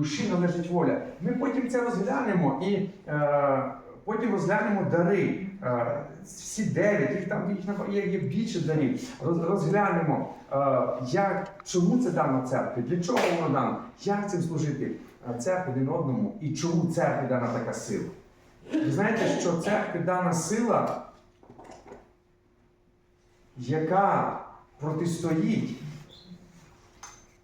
душі належить воля. Ми потім це розглянемо і е, потім розглянемо дари. Е, всі дев'ять, їх там їх є, більше дарів. Роз, розглянемо, е, як, чому це дано церкві, для чого воно дано, як цим служити е, церкві один одному і чому церкві дана така сила. Ви знаєте, що церкві дана сила, яка протистоїть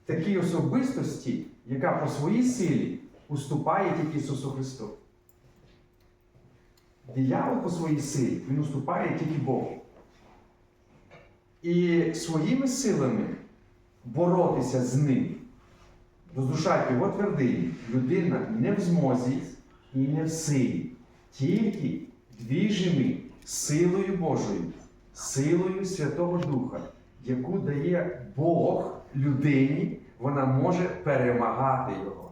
такій особистості, яка по своїй силі уступає тільки Ісусу Христу. Диявол по своїй силі, він уступає тільки Богу. І своїми силами боротися з ним, розрушати його твердині, людина не в змозі і не в силі, тільки двіжими силою Божою, силою Святого Духа, яку дає Бог людині, вона може перемагати його.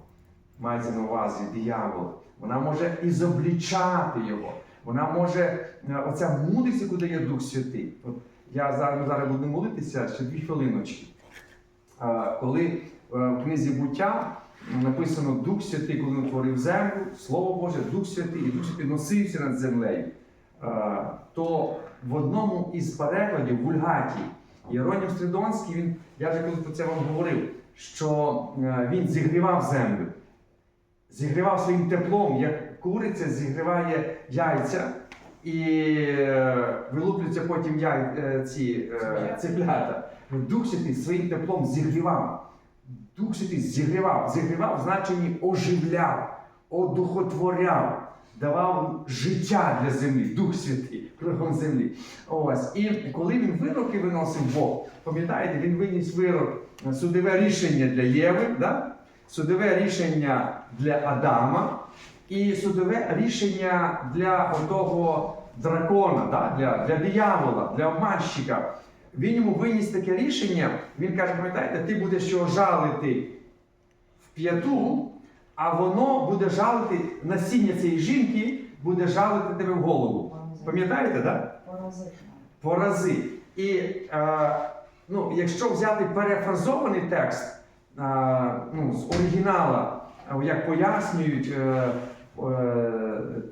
Мається на увазі диявола. Вона може ізоблічати його. Вона може, е, оця мудрість, яку дає Дух Святий. От я зараз, зараз будемо молитися ще дві хвилиночки. Е, Коли е, в книзі буття написано Дух Святий, коли він творив землю, Слово Боже, Дух Святий, і Дух Святий носився над землею, то в одному із перекладів Вульгаті Єронім Стридонський, він, я вже коли про це вам говорив, що е, він зігрівав землю, зігрівав своїм теплом, як куриця зігріває яйця, і е, вилуплюються потім яй, е, ці цеплята. Дух Святий своїм теплом зігрівав. Дух Святий зігрівав, зігрівав в значенні оживляв, одухотворяв, давав життя для землі, Дух Святий кругом землі. Ось. І коли він вироки виносив Бог, пам'ятаєте, він виніс вирок, е, судове рішення для Єви, да? судове рішення для Адама і судове рішення для того дракона, да? для, для диявола, для обманщика. Він йому виніс таке рішення, він каже, пам'ятаєте, ти будеш його жалити в п'яту, а воно буде жалити насіння цієї жінки, буде жалити тебе в голову. Пам'ятаєте, так? Да? Поразительно. по. І е, ну, якщо взяти перефразований текст е, ну, з оригінала, е, як пояснюють е, е,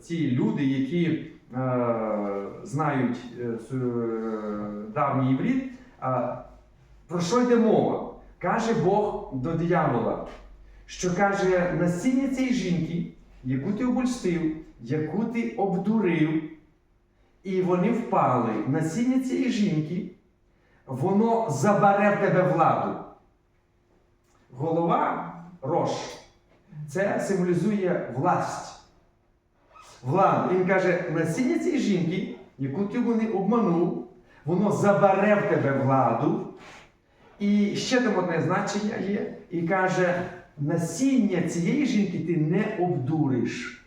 ці люди, які е, знають е, е, давній іврит, е, про що йде мова? Каже Бог до диявола, що каже насіння цієї жінки, яку ти обольстив, яку ти обдурив, і вони впали. Насіння цієї жінки, воно забере в тебе владу. Голова рош. Це символізує власть. Владу. Він каже, насіння цієї жінки, яку ти вони обманув, воно забере в тебе владу. І ще там одне значення є. І каже, насіння цієї жінки ти не обдуриш.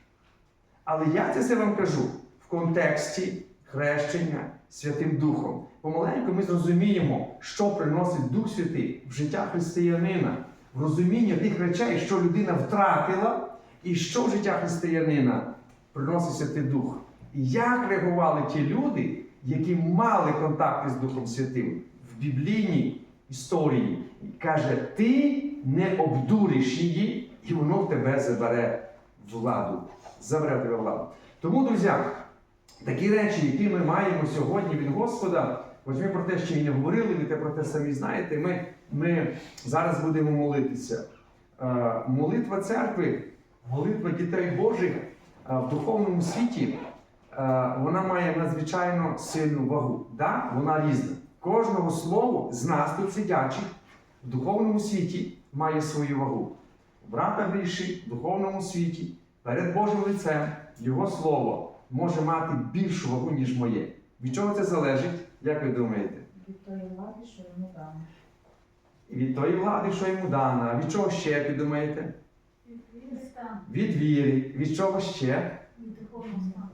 Але я це все вам кажу в контексті хрещення Святим Духом. Помаленьку ми зрозуміємо, що приносить Дух Святий в життя християнина, в розуміння тих речей, що людина втратила, і що в життя християнина приносить Святий Дух. І як реагували ті люди, які мали контакти з Духом Святим в біблійній історії. Каже, ти не обдуриш її, і воно в тебе забере владу. Забере тебе владу. Тому, друзі, такі речі, які ми маємо сьогодні від Господа, хоч ми про те ще й не говорили, ви те про те самі знаєте, ми, ми зараз будемо молитися. Е, Молитва церкви, молитва дітей Божих е, в духовному світі, е, вона має надзвичайно сильну вагу. Да? Вона різна. Кожного слова з нас тут сидячих в духовному світі має свою вагу. Брата гріші в духовному світі перед Божим лицем його слово може мати більшу вагу, ніж моє. Від чого це залежить, як ви думаєте? Від тої влади, що йому дано. Від тої влади, що йому дана. А від чого ще, як ви думаєте? Від віри. Від чого ще? Від духовного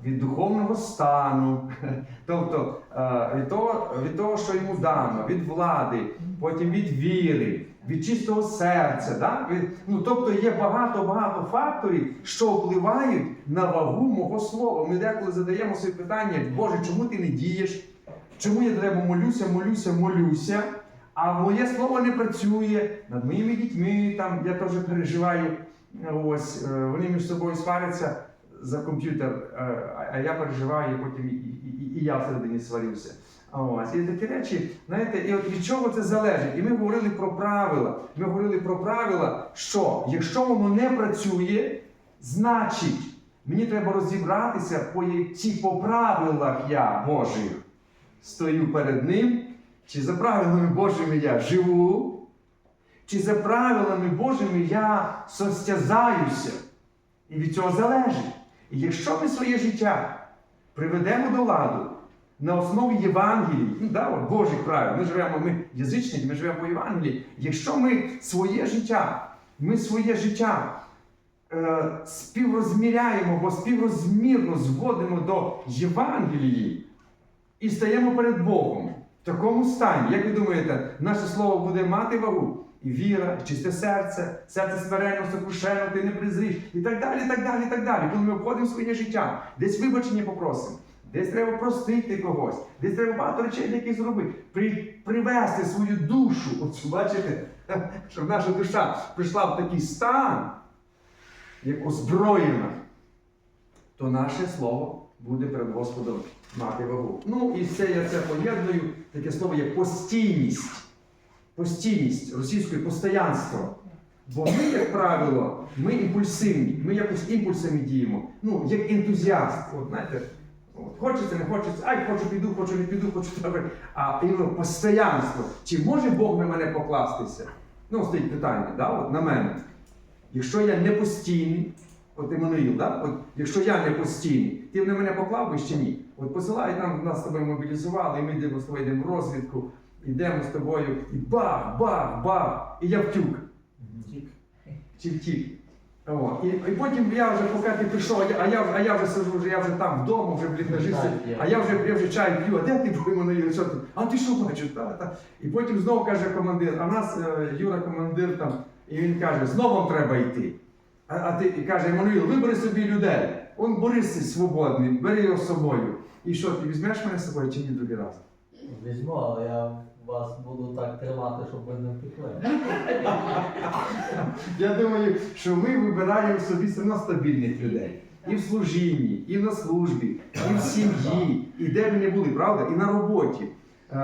стану. Тобто е, від того, від того, що йому дано, від влади, потім від віри, від чистого серця. Да? Від, ну, тобто є багато-багато факторів, що впливають на вагу мого слова. Ми деколи задаємо собі питання, Боже, чому ти не дієш? Чому я тебе молюся, молюся, молюся, а моє слово не працює над моїми дітьми, там я теж переживаю. Ось е, вони між собою сваряться за комп'ютер, е, а- я переживаю, і потім і, і, і я всередині сварюся. Ось і такі речі, знаєте, і от від чого це залежить? І ми говорили про правила. Ми говорили про правила, що якщо воно не працює, значить мені треба розібратися, по які по правилах я Божих стою перед ним, чи за правилами Божими я живу, чи за правилами Божими я состязаюся. І від цього залежить. І якщо ми своє життя приведемо до ладу на основі Євангелії, да, от Божих правил, ми живемо, ми язичники, ми живемо по Євангелії. Якщо ми своє життя, ми своє життя е, співрозміряємо або співрозмірно зводимо до Євангелії і стаємо перед Богом в такому стані, як ви думаєте, наше слово буде мати вагу? І віра, і чисте серце, серце смиренно, сокрушено, ти не презріш, і так далі, і так далі, і так далі. Коли ми обходимо своє життя, десь вибачення попросимо, десь треба простити когось, десь треба багато речей яких зробити, при, привести свою душу, оцю, бачите, щоб наша душа прийшла в такий стан, як озброєна, то наше слово буде перед Господом мати вагу. Ну і це я це поєдную, таке слово є постійність. Постійність російською постоянство. Бо ми, як правило, ми імпульсивні, ми якось імпульсами діємо. Ну, як ентузіаст. От, знаєте, от, хочеться, не хочеться, ай, хочу піду, хочу не піду, хочу добре. А іменно постоянство. Чи може Бог на мене покластися? Ну, стоїть питання, да, от, на мене. Якщо я не постійний, от Еммануїл, да? от, якщо я не постійний, ти на мене поклав би чи ні? От посилають нам, нас з тобою мобілізували, і ми йдемо з тобою йдемо в розвідку, йдемо з тобою, і бах, бах, бах, і я втюк. Чи втік. О, і, і потім я вже, поки ти прийшов, а я, а я, вже сиджу, вже, я вже там вдома, вже блін, нажився, а я вже, я вже чай п'ю, а де ти був Еммануїл? Що ти? А ти що бачиш? Та, та. І потім знову каже командир, а нас е, Юра командир там, і він каже, знову вам треба йти. А, а ти і каже, Еммануїл, вибери собі людей. Он Борис свободний, бери його з собою. І що, ти візьмеш мене з собою чи ні другий раз? Візьму, але я вас буду так тримати, щоб ви не втекли. Я думаю, що ми вибираємо собі одно стабільних людей. І в служінні, і на службі, і в сім'ї, і де ми не були, правда? І на роботі. Е,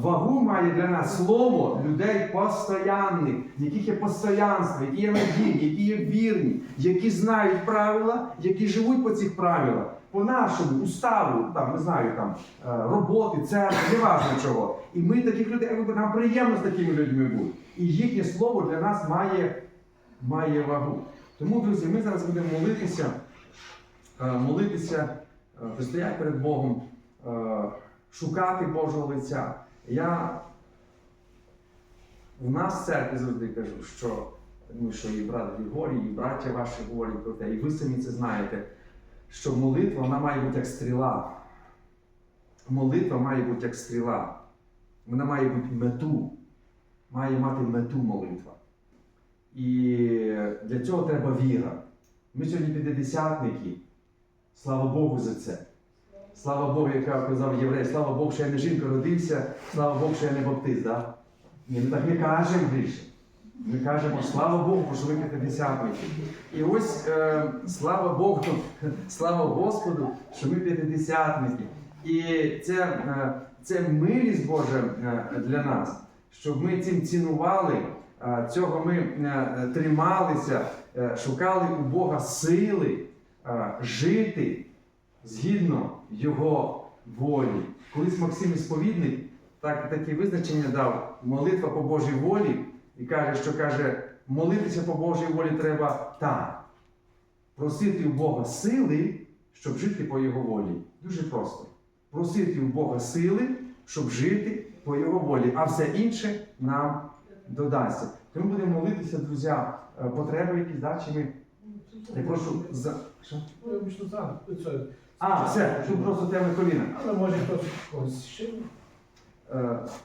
Вагу має для нас слово людей постоянних, яких є постоянство, які є надійні, які є вірні, які знають правила, які живуть по цих правилах, по нашому уставу, там не знаю, там е, роботи, церкви, неважно чого. І ми таких людей. Нам приємно з такими людьми бути. І їхнє слово для нас має, має вагу. Тому, друзі, ми зараз будемо молитися, е, молитися, е, пристояти перед Богом, шукати Божого лиця. Я в нас в церкві завжди кажу, що, ну, що і брат Григорій, і браття ваші говорять про те, і ви самі це знаєте, що молитва вона має бути як стріла. Молитва має бути як стріла. Вона має бути мету, має мати мету молитва. І для цього треба віра. Ми сьогодні п'ятидесятники. Слава Богу за це. Слава Богу, як казав єврей, слава Богу, що я не жінка родився, слава Богу, що я не баптист. Да? Ми так не кажемо більше. Ми кажемо, слава Богу, що ви п'ятидесятники. І ось е, слава Богу, слава Господу, що ми п'ятидесятники. І це, е, це милість Божа е, для нас, щоб ми цим цінували, е, цього ми е, трималися, шукали у Бога сили жити згідно Його волі. Колись Максим Ісповідник так, таке визначення дав молитва по Божій волі і каже, що каже, молитися по Божій волі треба так. Просити у Бога сили, щоб жити по Його волі. Дуже просто. Просити у Бога сили, щоб жити по Його волі, а все інше нам додасться. Тому будемо молитися, друзі, е, потреби якісь да, чи ми. Я прошу за. Що? А, все, тут просто теми коліна. Але може хтось когось ще. Е,